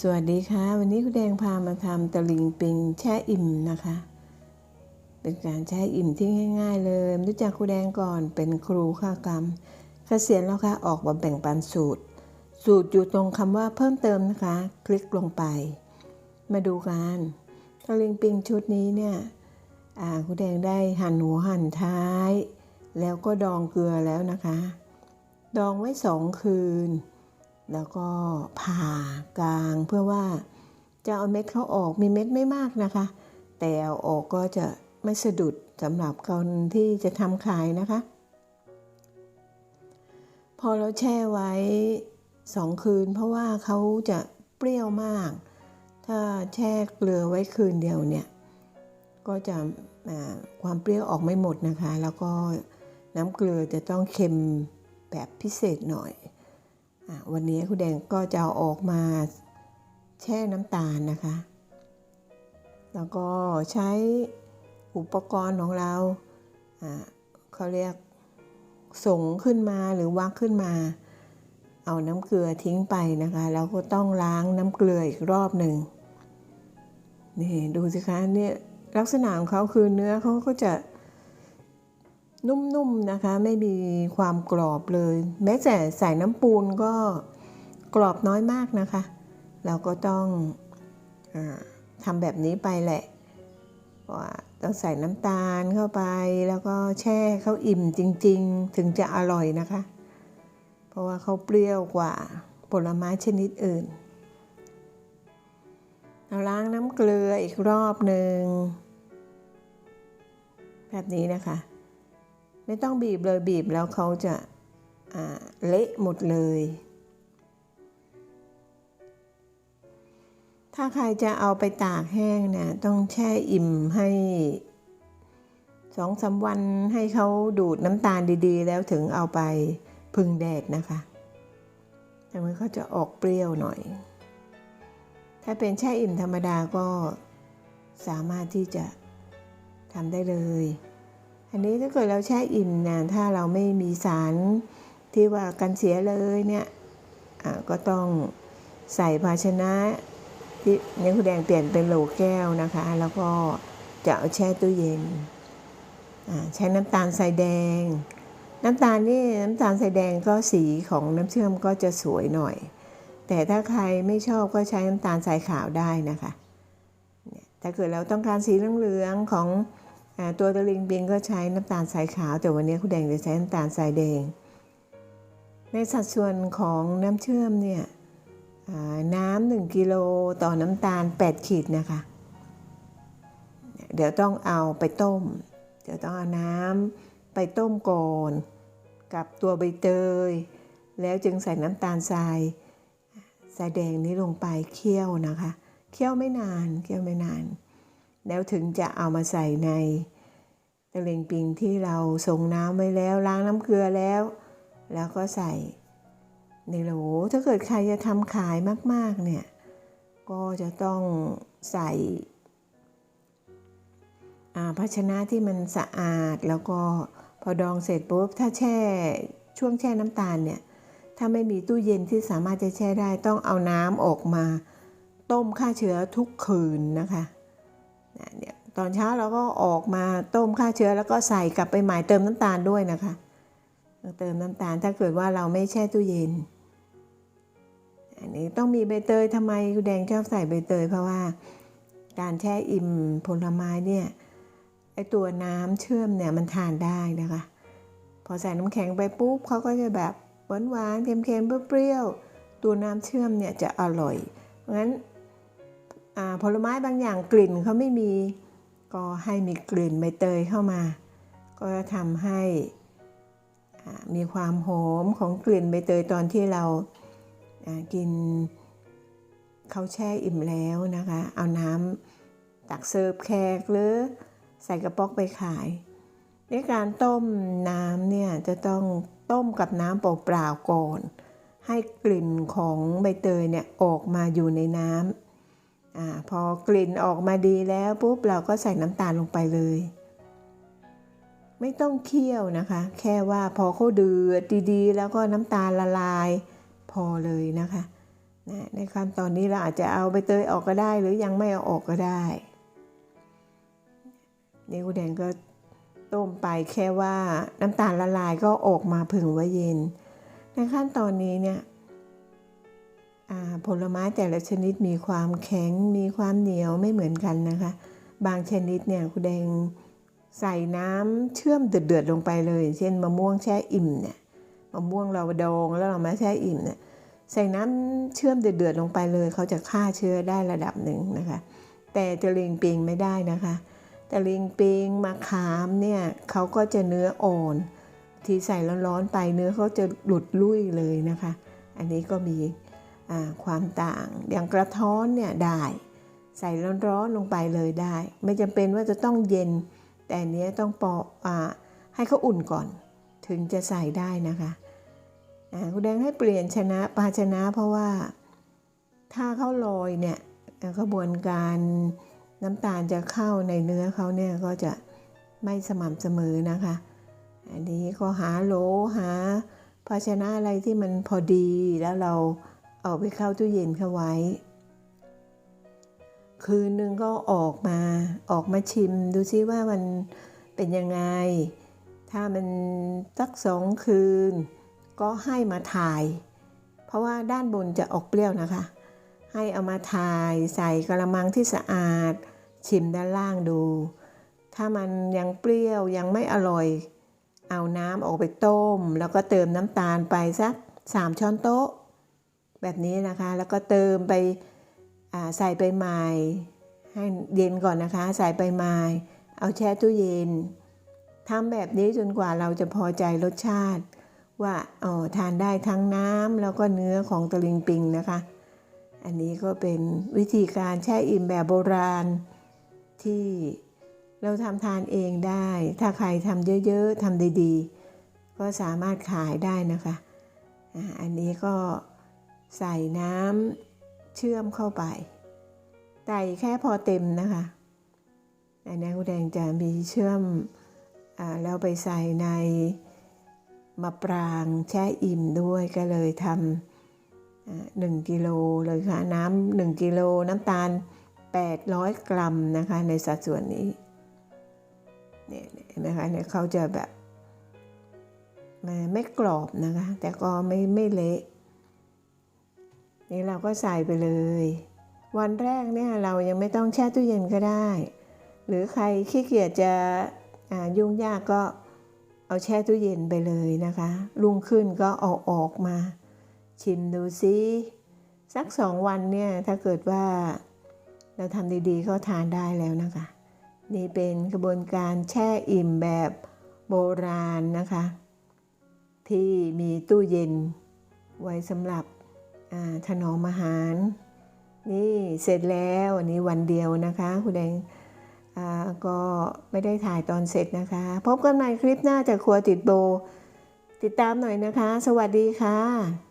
สวัสดีค่ะ วันนี้คุณแดงพามาทำตะลิงปิงแช่อิ่มนะคะ เป็นการแช่อิ่มที่ง่าย ๆ เลยรู้จักครูแดงก่อนเป็นครูข้ากรรมเกษียณแล้วค่ะออกมาแบ่งปันสูตร สูตรอยู่ตรงคำว่าเพิ่มเติมนะคะ คลิกลงไป มาดูกันตะลิงปิงชุดนี้เนี่ยครูแดงได้หั่นหัวหั่นท้าย แล้วก็ดองเกลือแล้วนะคะ ดองไว้สองคืน แล้วก็ผ่ากลางเพื่อว่าจะเอาเม็ดเขาออกมีเม็ดไม่มากนะคะ แต่เอาออกก็จะไม่สะดุดสำหรับคนที่จะทำขายนะคะ พอเราแช่ไว้สองคืน เพราะว่าเขาจะเปรี้ยวมาก ถ้าแช่เกลือไว้คืนเดียวเนี่ย ก็จะความเปรี้ยวออกไม่หมดนะคะ แล้วก็น้ำเกลือจะต้องเค็มแบบพิเศษหน่อย วันนี้คุณแดงก็จะเอาออกมาแช่น้ำตาลนะคะ แล้วก็ใช้อุปกรณ์ของเราเขาเรียกส่งขึ้นมาหรือวักขึ้นมา เอาน้ำเกลือทิ้งไปนะคะ แล้วก็ต้องล้างน้ำเกลืออีกรอบหนึ่งนี่ดูสิคะเนี่ยลักษณะของเขาคือเนื้อเขาก็จะ นุ่มๆนะคะ ไม่มีความกรอบเลย แม้แต่ใส่น้ำปูนก็กรอบน้อยมากนะคะ เราก็ต้องอทำแบบนี้ไปแหละว่าต้องใส่น้ำตาลเข้าไป แล้วก็แช่เขาอิ่มจริง ๆ ถึงจะอร่อยนะคะ เพราะว่าเขาเปรี้ยวกว่าผลไม้ชนิดอื่น เราล้างน้ำเกลืออีกรอบหนึ่งแบบนี้นะคะ ไม่ต้องบีบเลยบีบแล้วเขาจะาเละหมดเลย ถ้าใครจะเอาไปตากแห้งเนี่ยต้องแช่อิ่มให้สองสามวันให้เขาดูดน้ำตาลดีๆ แล้วถึงเอาไปพึ่งแดดนะคะแต่มันเขาจะออกเปรี้ยวหน่อย ถ้าเป็นแช่อิ่มธรรมดาก็สามารถที่จะทำได้เลย อันนี้ถ้าเกิดเราแช่อิ่มนะถ้าเราไม่มีสารที่ว่ากันเสียเลยเนี่ยอ่าก็ต้องใส่ภาชนะที่เนี่ยคุณแดงเปลี่ยนเป็นโหลแก้วนะคะ แล้วก็จะเอาแช่ตู้เย็นอ่าใช้น้ำตาลทรายแดง น้ำตาลนี่น้ำตาลทรายแดงก็สีของน้ำเชื่อมก็จะสวยหน่อย แต่ถ้าใครไม่ชอบก็ใช้น้ำตาลทรายขาวได้นะคะเนี่ยถ้าเกิดเราต้องการสีเหลืองๆของ ตัวตะลิงปิงก็ใช้น้ำตาลทรายขาว แต่วันนี้คุณแดงจะใช้น้ำตาลทรายแดง ในสัดส่วนของน้ำเชื่อมเนี่ยน้ำหนึ่งกิโลต่อน้ำตาล 8 ขีดนะคะ เดี๋ยวต้องเอาไปต้ม เดี๋ยวต้องเอาน้ำไปต้มก่อนกับตัวใบเตย แล้วจึงใส่น้ำตาลทรายทรายแดงนี้ลงไปเคี่ยวนะคะ เคี่ยวไม่นานเคี่ยวไม่นาน แล้วถึงจะเอามาใส่ในตะเลงปิงที่เราส่งน้ำไว้แล้วล้างน้ำเกลือแล้ว แล้วก็ใส่ในโหลถ้าเกิดใครจะทำขายมากๆเนี่ยก็จะต้องใส่ภาชนะที่มันสะอาดแล้วก็พอดองเสร็จปุ๊บถ้าแช่ช่วงแช่น้ำตาลเนี่ยถ้าไม่มีตู้เย็นที่สามารถจะแช่ได้ต้องเอาน้ำออกมา ต้มฆ่าเชื้อทุกคืนนะคะ ตอนเช้าเราก็ออกมาต้มฆ่าเชื้อแล้วก็ใส่กลับไปใหม่เติมน้ำตาลด้วยนะคะเติมน้ำตาลถ้าเกิดว่าเราไม่แช่ตู้เย็น อันนี้ต้องมีใบเตยทำไมคุณแดงชอบใส่ใบเตย เพราะว่าการแช่อิ่มผลไม้เนี่ยไอตัวน้ำเชื่อมเนี่ยมันทานได้นะคะ พอใส่น้ำแข็งไปปุ๊บเขาก็จะแบบหวานหวานๆเค็มๆเปรี้ยวๆตัวน้ำเชื่อมเนี่ยจะอร่อยเพราะงั้น ผลไม้บางอย่างกลิ่นเขาไม่มี ก็ให้มีกลิ่นใบเตยเข้ามา ก็จะทำให้มีความหอมของกลิ่นใบเตยตอนที่เรากินเขาแช่อิ่มแล้วนะคะ เอาน้ำตักเสิร์ฟแขกหรือใส่กระป๋อกไปขาย ในการต้มน้ำเนี่ยจะต้องต้มกับน้ำเปล่าๆก่อน ให้กลิ่นของใบเตยเนี่ยออกมาอยู่ในน้ำ อพอกลิ่นออกมาดีแล้วปุ๊บเราก็ใส่น้ำตาลลงไปเลย ไม่ต้องเคี่ยวนะคะ แค่ว่าพอเขาเดือดดีๆ แล้วก็น้ำตาลละลายพอเลยนะคะนะในขั้นตอนนี้เราอาจจะเอาใบเตยออกก็ได้ หรือยังไม่เอาออกก็ได้นี่คุณแดงก็ต้มไปแค่ว่าน้ำตาลละลายก็ออกมาผึ่งไว้เย็น ในขั้นตอนนี้เนี่ย ผลไม้แต่ละชนิดมีความแข็งมีความเหนียวไม่เหมือนกันนะคะ บางชนิดเนี่ยคุณแดงใส่น้ำเชื่อมเดือดๆลงไปเลย เช่นมะม่วงแช่อิ่มเนี่ยมะม่วงเราดองแล้วเรามาแช่อิ่มเนี่ยใส่น้ำเชื่อมเดือดๆลงไปเลย เขาจะฆ่าเชื้อได้ระดับหนึ่งนะคะ แต่ตะลิงปิงไม่ได้นะคะตะลิงปิงมะขามเนี่ยเขาก็จะเนื้ออ่อนที่ใส่ร้อนๆไปเนื้อเขาจะหลุดลุ่ยเลยนะคะ อันนี้ก็มี ความต่าง อย่างกระท้อนเนี่ยได้ ใส่ร้อนๆลงไปเลยได้ ไม่จำเป็นว่าจะต้องเย็น แต่เนี้ยต้องปออให้เขาอุ่นก่อน ถึงจะใส่ได้นะคะคุณแดงให้เปลี่ยนชนะภาชนะเพราะว่าถ้าเขาลอยเนี่ยกระบวนการน้ำตาลจะเข้าในเนื้อเขาเนี่ยก็จะไม่สม่ำเสมอนะคะ อันนี้ก็หาโหลหาภาชนะอะไรที่มันพอดีแล้วเรา เอาไปเข้าตู้เย็นเข้าไว้ คืนนึงก็ออกมาออกมาชิมดูซิว่ามันเป็นยังไง ถ้ามันสักสองคืน ก็ให้มาถ่าย เพราะว่าด้านบนจะออกเปรี้ยวนะคะ ให้เอามาถ่ายใส่กระมังที่สะอาด ชิมด้านล่างดู ถ้ามันยังเปรี้ยวยังไม่อร่อย เอาน้ำออกไปต้ม แล้วก็เติมน้ำตาลไปสัก3ช้อนโต๊ะ แบบนี้นะคะ แล้วก็เติมไปใส่ใบไม้ให้เย็นก่อนนะคะ ใส่ใบไม้เอาแช่ตู้เย็นทำแบบนี้จนกว่าเราจะพอใจรสชาติ ว่าอ๋อทานได้ทั้งน้ำแล้วก็เนื้อของตะลิงปิงนะคะ อันนี้ก็เป็นวิธีการแช่อิ่มแบบโบราณที่เราทำทานเองได้ ถ้าใครทำเยอะๆทำดีๆ ก็สามารถขายได้นะคะ อันนี้ก็ ใส่น้ำเชื่อมเข้าไป ใส่แค่พอเต็มนะคะอันนี้คุณแดงจะมีเชื่อมอแล้วไปใส่ในมะปรางแช่อิ่มด้วยก็เลยทำหนึ่งกิโลเลยค่ะ น้ำหนึ่งกิโลน้ำตาล 800 กรัมนะคะ ในสัดส่วนนี้เนี่ยเห็นไหมคะเนี่ยเขาจะแบบไม่ไม่กรอบนะคะ แต่ก็ไม่ไม่เละ นี่เราก็ใส่ไปเลย วันแรกเนี่ยเรายังไม่ต้องแช่ตู้เย็นก็ได้ หรือใครขี้เกียจจะยุ่งยากก็เอาแช่ตู้เย็นไปเลยนะคะรุ่งขึ้นก็เอาออกมา ชิมดูซิสักสองวันเนี่ยถ้าเกิดว่าเราทำดีๆก็ทานได้แล้วนะคะ นี่เป็นกระบวนการแช่อิ่มแบบโบราณนะคะ ที่มีตู้เย็นไว้สำหรับ ถนอมอาหาร นี่เสร็จแล้วอันนี้วันเดียวนะคะคุณแดงก็ไม่ได้ถ่ายตอนเสร็จนะคะ พบกันใหม่คลิปหน้าจากครัวติดโบ ติดตามหน่อยนะคะ สวัสดีค่ะ